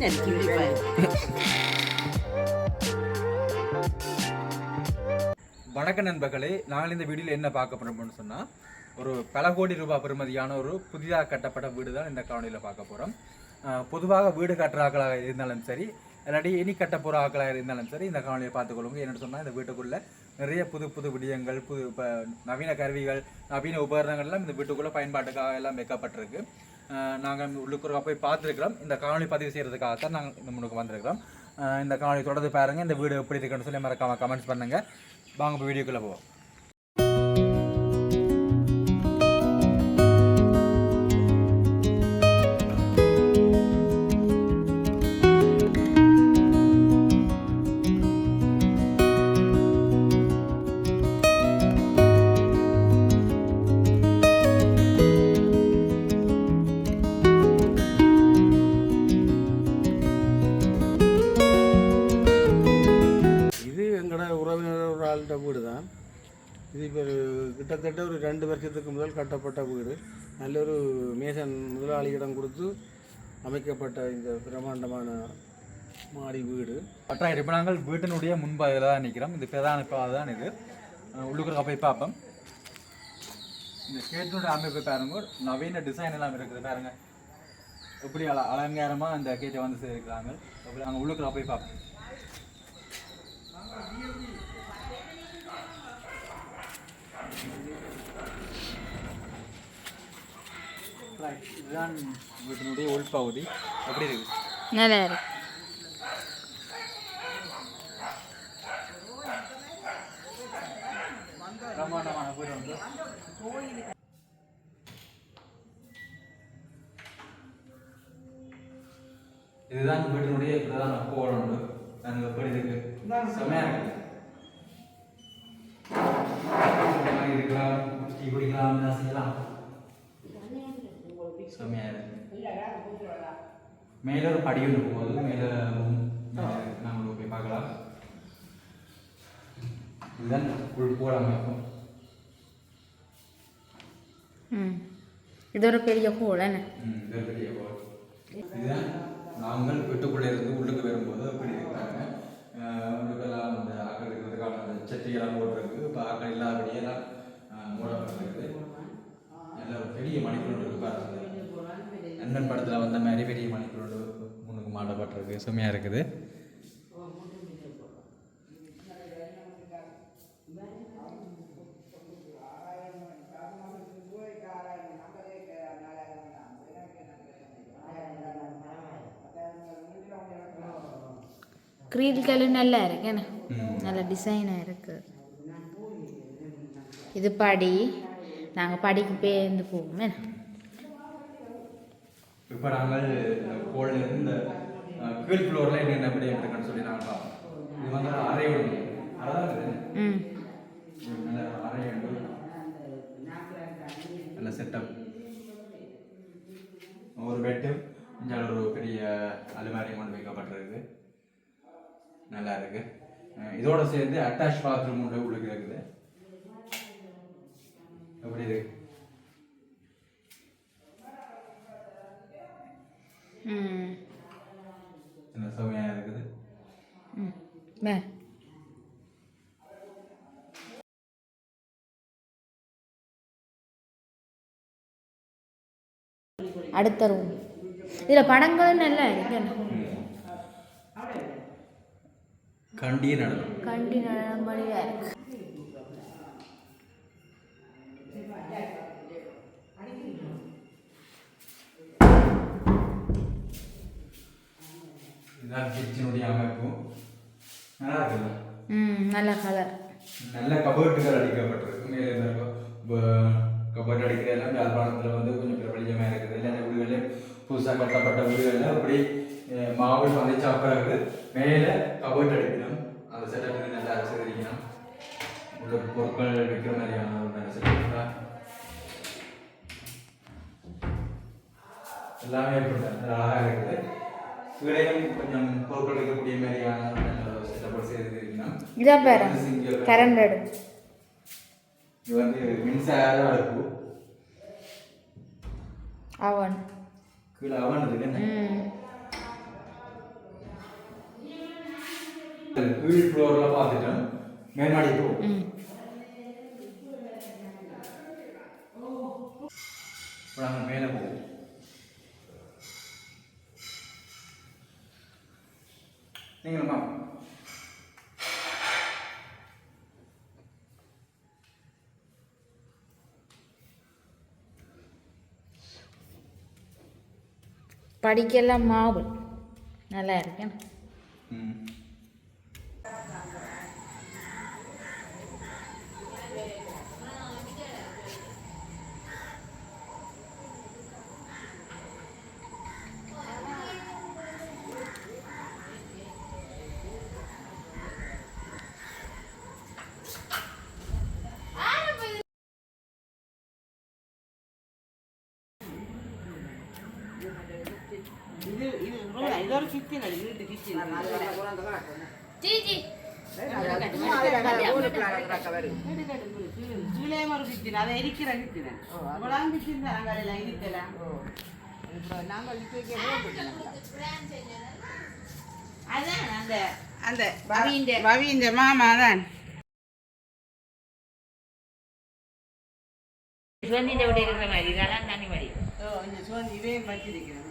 எனக்கு இப்படி வணக்க நண்பர்களே நாங்கள் இந்த வீடியோவில் என்ன பார்க்க போகிறோம்னு சொன்னால் ஒரு பல கோடி ரூபாய் பெறுமதியான ஒரு புதிதாக கட்டப்பட்ட வீடு தான் இந்த காணொலியில் பார்க்க போகிறோம் பொதுவாக வீடு கட்டுற ஆக்களாக இருந்தாலும் சரி இல்லாட்டி இனி கட்ட போகிற ஆக்களாக இருந்தாலும் சரி இந்த காணொலியை பார்த்துக்கொள்ளுங்க என்னென்னு சொன்னால் இந்த வீட்டுக்குள்ளே நிறைய புது புது விடயங்கள் புது இப்போ நவீன கருவிகள் நவீன உபகரணங்கள் எல்லாம் இந்த வீட்டுக்குள்ளே பயன்பாட்டுக்காக எல்லாம் வைக்கப்பட்டிருக்கு. நாங்கள் உள்ளுக்குறவா போய் பார்த்துருக்கிறோம். இந்த காணொலி பதிவு செய்கிறதுக்காக தான் நாங்கள் இந்த முன்னுக்கு வந்திருக்கிறோம். இந்த காணொலி தொடர்ந்து பாருங்கள் இந்த வீடு எப்படி இருக்குன்னு சொல்லி மறக்காமல் கமெண்ட்ஸ் பண்ணுங்கள் வாங்க இப்போ வீடியோக்குள்ளே போவோம். கிட்டத்தட்ட ஒரு ரெண்டு வருஷத்துக்கு முதல் கட்டப்பட்ட வீடு. நல்ல ஒரு மேசன் முதலாளியிடம் கொடுத்து அமைக்கப்பட்ட இந்த பிரம்மாண்டமான மாடி வீடு. பட்டாயிரம் இப்போ நாங்கள் வீட்டினுடைய முன்பாக தான் நிற்கிறோம். இந்த பிரதான பாதை தான் இது. அஹ் உள்ளுக்குள்ள போய் பார்ப்போம். இந்த கேட்டினுடைய அமைப்பு பாருங்க. நவீன டிசைன் எல்லாம் இருக்குது பாருங்க. எப்படி அல அலங்காரமாக இந்த கேட்டை வந்து சேர்க்கிறாங்க அப்படி அங்கே உள்ளுக்குள்ள போய் பார்ப்போம். இதுதான் வீட்டினுடைய உள்பகுதி. எப்படி இருக்கு? நல்லா இருக்கு பிரம்மாண்டமான வீடு வந்து. இதுதான் வீட்டினுடைய பிரதான கோல் உண்டு நாங்கள் எப்படி இருக்கு. செம்மையா இருக்கு. செம்மையா இருக்கு மேல ஒரு படி ஒன்று போகுது மேல நாங்கள் போய் பார்க்கலாம். இதுதான் உள்போல் அமைப்பு. ம். இது ஒரு பெரிய ஹோல் என்ன? இது பெரிய கோல். இதுதான் நாங்கள் வீட்டுக்குள்ளே இருந்து உள்ளுக்கு வரும்போது அப்படி இருக்காங்க அஹ் உள்ளுக்கெல்லாம் அந்த ஆக்கள் இருக்கிறதுக்கான அந்த சட்டியெல்லாம் போட்டிருக்கு. இப்போ ஆக்கள் இல்லாதபடியே எல்லாம் அஹ், மூடப்பட்டிருக்கு நல்ல ஒரு பெரிய மணிக்குள் இருக்கு பாருங்க அண்ணன் படத்தில் வந்த மாதிரி பெரிய மணிக்குள் முன்னுக்கு மாட்டப்பட்டிருக்கு செம்மையாக இருக்குது. க்ரீல் கலர் நல்லா இருக்கு. என்ன. நல்ல டிசைனாக இருக்கு. இது படி. நாங்கள் படிக்கு பேர்ந்து போவோம். என்ன? இப்போ நாங்கள் கோல்ல இருந்து இந்த கீழ் ஃப்ளோரில் என்னென்ன எப்படி இருக்குன்னு சொல்லி நாங்கள் பார்ப்போம். இது வந்து அதான் ம். நல்ல அறை உண்டு நல்ல செட்டப் ஒரு பெட்டு இங்கே ஒரு பெரிய அலுமாரி கொண்டு வைக்கப்பட்டிருக்கு. நல்லா இருக்கு. இதோட சேர்ந்து அட்டாச் பாத்ரூம் உண்டு உள்ளுக்கு இருக்குது. எப்படி இருக்கு? என்ன செமையாக இருக்குது? ம். அடுத்த ரூம் இதில் இருக்கு என்ன? கண்டியே நடக்கும் கண்டி நடனபடியாக இருக்கு. இதுதான் கிச்சனுடைய அமைப்பு. நல்லா இருக்குல்ல? ம் நல்ல கலர் நல்ல கபோர்டுகள் அடிக்கப்பட்டிருக்கு. மேலே கபோர்டு அடிக்கிற எல்லாம் யாழ்ப்பாணத்தில் வந்து கொஞ்சம் பிரபலியமாக இருக்குது. இல்லை அந்த வீடுகளில் புதுசாக கட்டப்பட்ட வீடுகளில் அப்படி மாவு சமைச்சா பிறகு மேலே கபோர்டு அடிக்கணும். அந்த செட்டப் நல்லா அரைச்சிருக்கணும் உள்ள பொருட்கள் வைக்கிற மாதிரியான ஒரு நல்ல செட்டப் எல்லாமே அழகாக இருக்குது. வீடையும் கொஞ்சம் பொருட்கள் மாதிரியான செட்டப் செய்திருக்கணும் இதா பாரு. கரண்ட் அடுப்பு இது வந்து மின்சார அடுப்பு. அவன். கீழே அவன் இருக்கு என்ன? ம். கீழ் ஃப்ளோரில் பார்த்துட்டோம் மேல்மாடி போ. ம். இப்போ நாங்கள் மேலே போவோம் நீங்களும்மா படிக்கெல்லாம் மாவு. நல்லா இருக்கேன். ம் இது இது ಎಲ್ಲರೂ ಸಿಗ್ತೀನಿ ಅಲ್ಲಿ ನೀರು ಸಿಗ್ತೀನಿ சூளையமரம் அதை எரிக்கிற சித்தினா இவ்வளவு சித்தினா நாங்கள் அதான் அந்த அந்த பவியின் பவியின் மாமா தான் சுவந்தியோட இருக்கிற மாதிரி இதெல்லாம் தனி இதே வச்சிருக்கிறேன்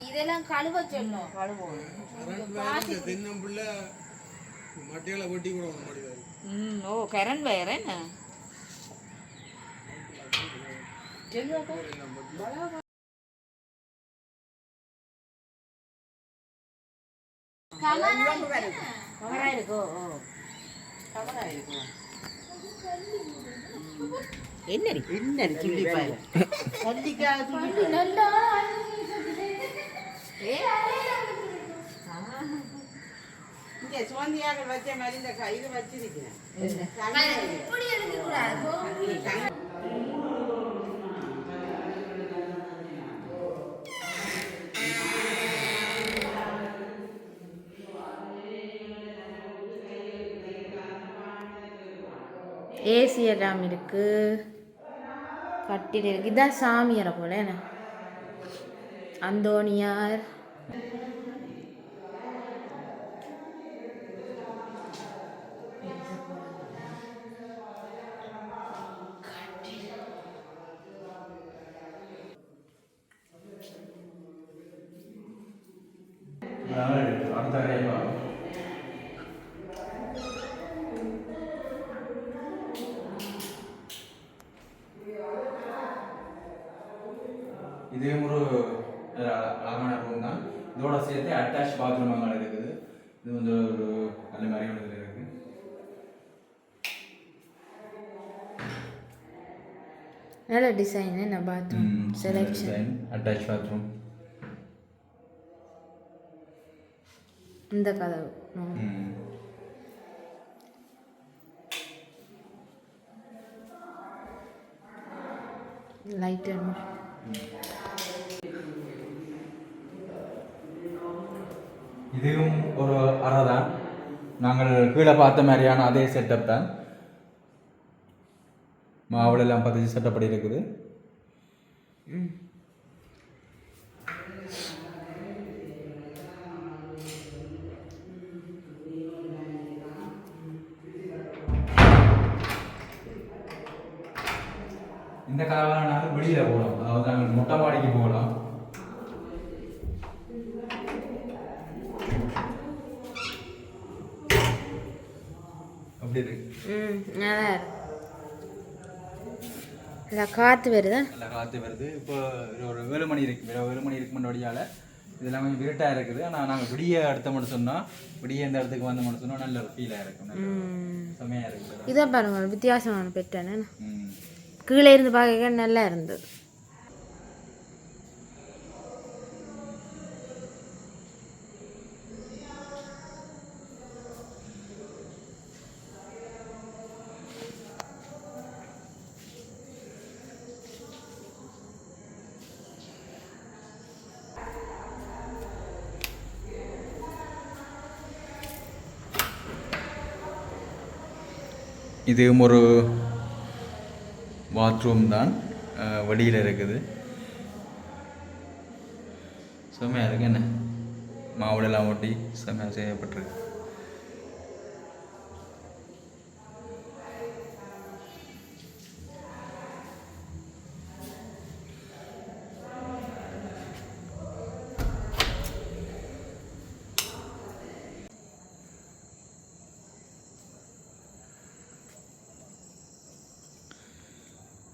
இதெல்லாம் கழுவ சொல்லும் தென்னம்பிள்ள மட்டையில வெட்டி கூட மாட்டேங்குது. ம் ஓ கரண் வயர் என்ன? கவரா இருக்கோ? என்னடி? என்னடி துள்ளி பாரு. கல்லிக்காக துள்ளி இங்க சுவந்தியாக வச்ச மாதிரி இந்த க- இது வச்சிருக்கிறேன். ஏசி எல்லாம் இருக்கு. கட்டில் இருக்கு. இதான் சாமியாரை போல என்ன? அந்தோணியார். இதே ஒரு அழகான ரூம் தான். இதோட சேர்த்து அட்டாச் பாத்ரூம் அங்கே இருக்குது. இது வந்து ஒரு நல்ல மாதிரியான இதில் இருக்குது நல்ல டிசைன் என்ன பாத்ரூம் செலெக்ஷன் அட்டாச் பாத்ரூம் இந்த கதவு. லைட் வேணும் இதுவும் ஒரு அறை தான் நாங்கள் கீழே பார்த்த மாதிரியான அதே செட்டப் தான். மாவுல எல்லாம் பதிச்சு செட்டப்படி இருக்குது. இந்த கதவை நாங்கள் வெளியில் போகலாம். அதாவது நாங்கள் மொட்டை மாடிக்கு போகலாம் அப்படி இருக்கு ம் நல்லா காற்று வருதா? நல்லா காற்று வருது. இப்போ ஒரு ஏழு மணி இருக்கு. ஏழு மணி இருக்கு முன்னாடியால். இதெல்லாம் கொஞ்சம் விருட்டாக இருக்குது. ஆனால் நாங்கள் விடிய அடுத்த மட்டும் சொன்னால் விடிய இந்த இடத்துக்கு வந்து மட்டும் சொன்னால் நல்ல ஒரு ஃபீலாக இருக்கும் செமையாக இருக்குது இதை பாருங்க ஒரு வித்தியாசமான பெட்டானே ம். கீழே இருந்து பார்க்க நல்லா இருந்தது. இதுவும் ஒரு பாத்ரூம் தான் வடியில் இருக்குது. செம்மையாக இருக்கு என்ன? மாவுளெல்லாம் ஒட்டி செம்மையாக செய்யப்பட்டிருக்கு.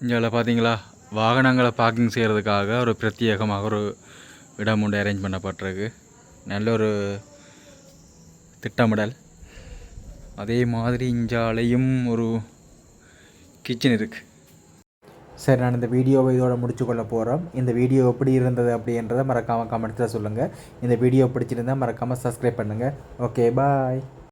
இங்கே பார்த்தீங்களா வாகனங்களை பார்க்கிங் செய்கிறதுக்காக ஒரு பிரத்யேகமாக ஒரு இடம் ஒன்று அரேஞ்ச் பண்ணப்பட்டிருக்கு. நல்ல ஒரு திட்டமிடல். அதே மாதிரி இஞ்சாலையும் ஒரு கிச்சன் இருக்குது சரி நான் இந்த வீடியோவை இதோட முடிச்சு கொள்ள போகிறோம் இந்த வீடியோ எப்படி இருந்தது அப்படின்றத மறக்காமல் கமெண்ட்ஸில் சொல்லுங்கள் இந்த வீடியோ பிடிச்சிருந்தா மறக்காமல் சப்ஸ்கிரைப் பண்ணுங்கள் ஓகே பாய்